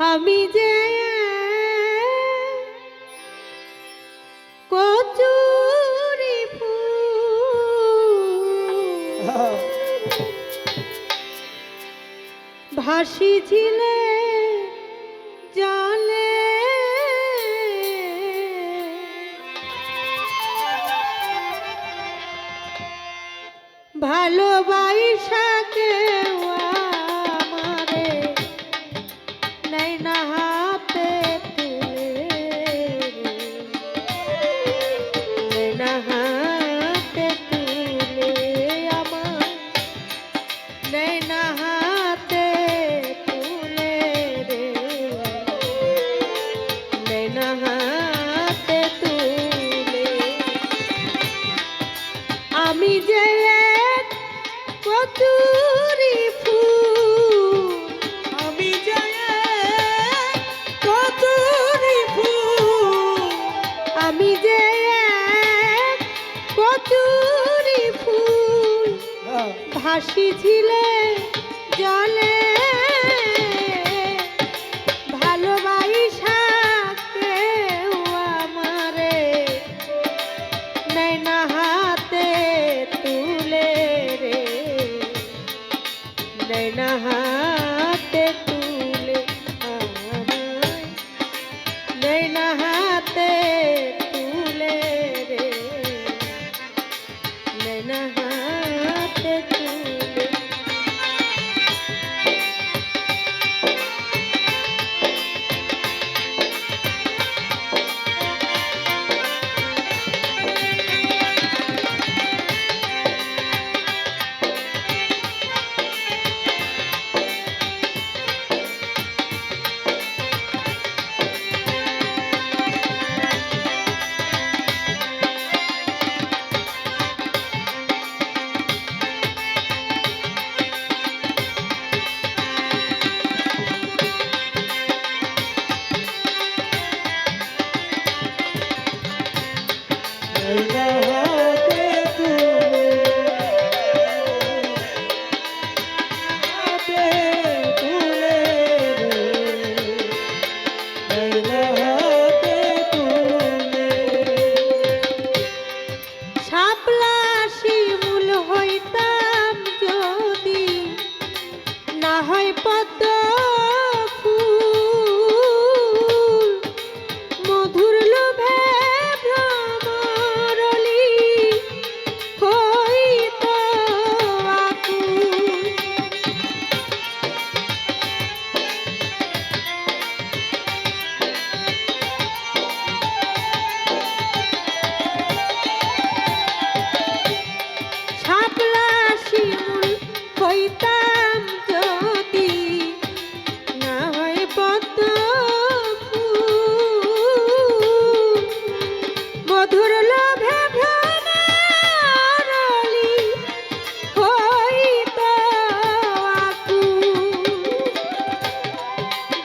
আমি যে কচুরি ভাসি ছিলে যা যে কতুরি ফুল না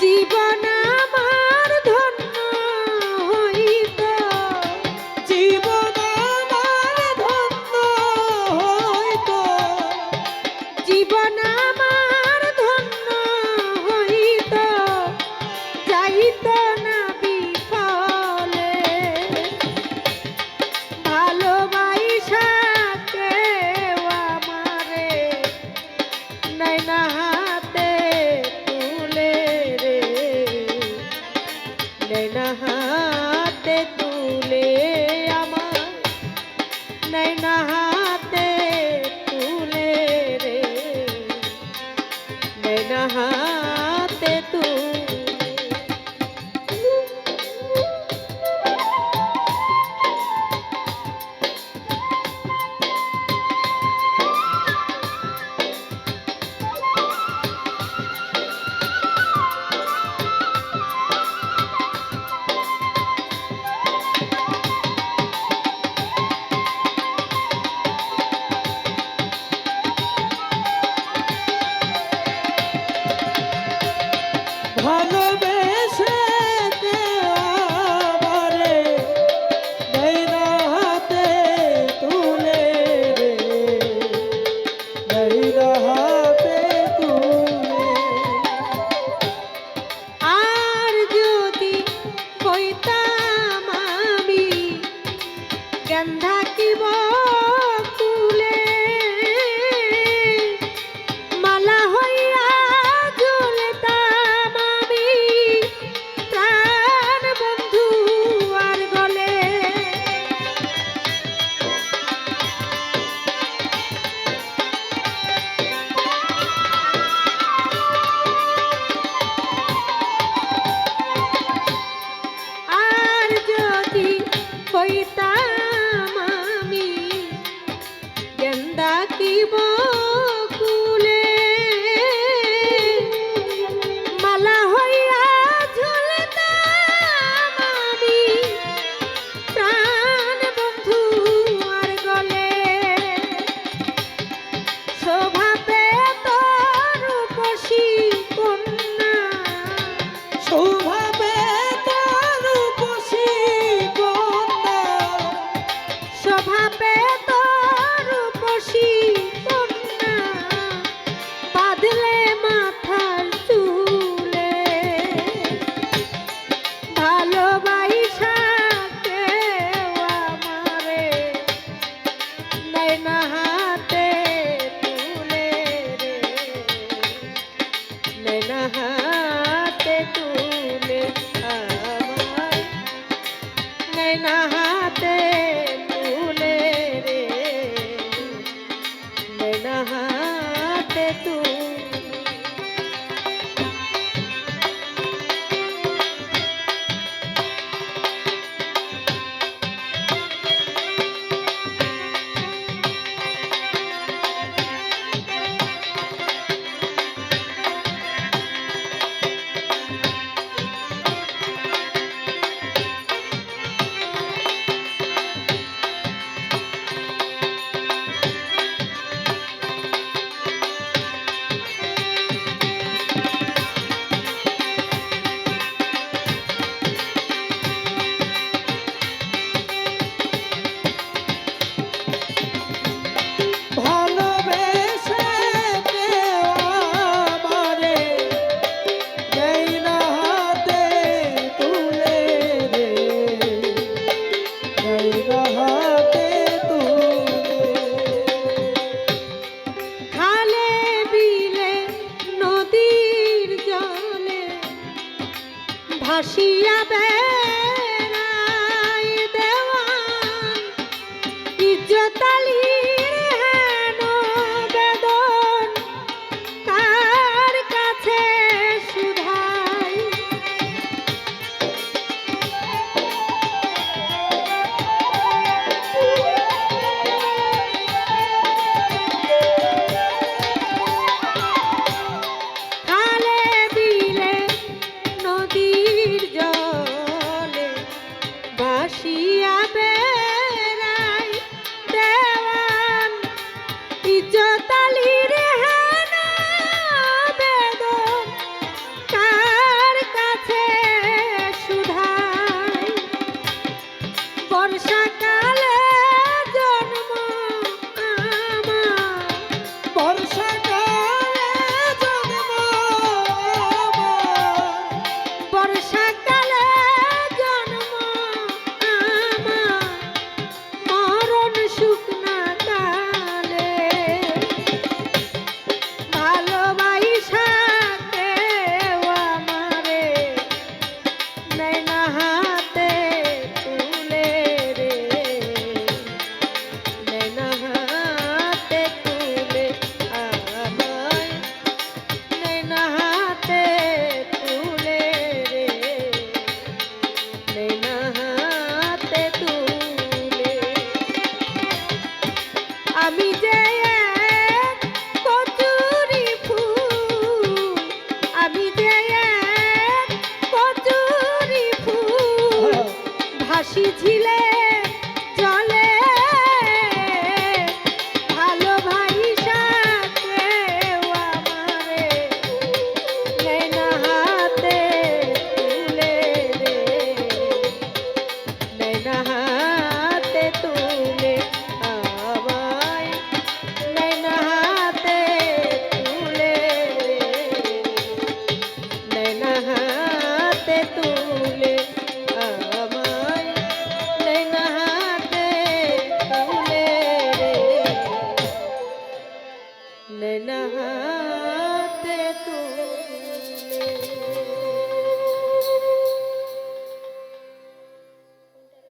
জীবন পেত ভাসিয়া বেড়াই যায় না তুলে রে। যায় তুলে আমায়। যায় না তুলে রে। যায় না হাতে আমি যে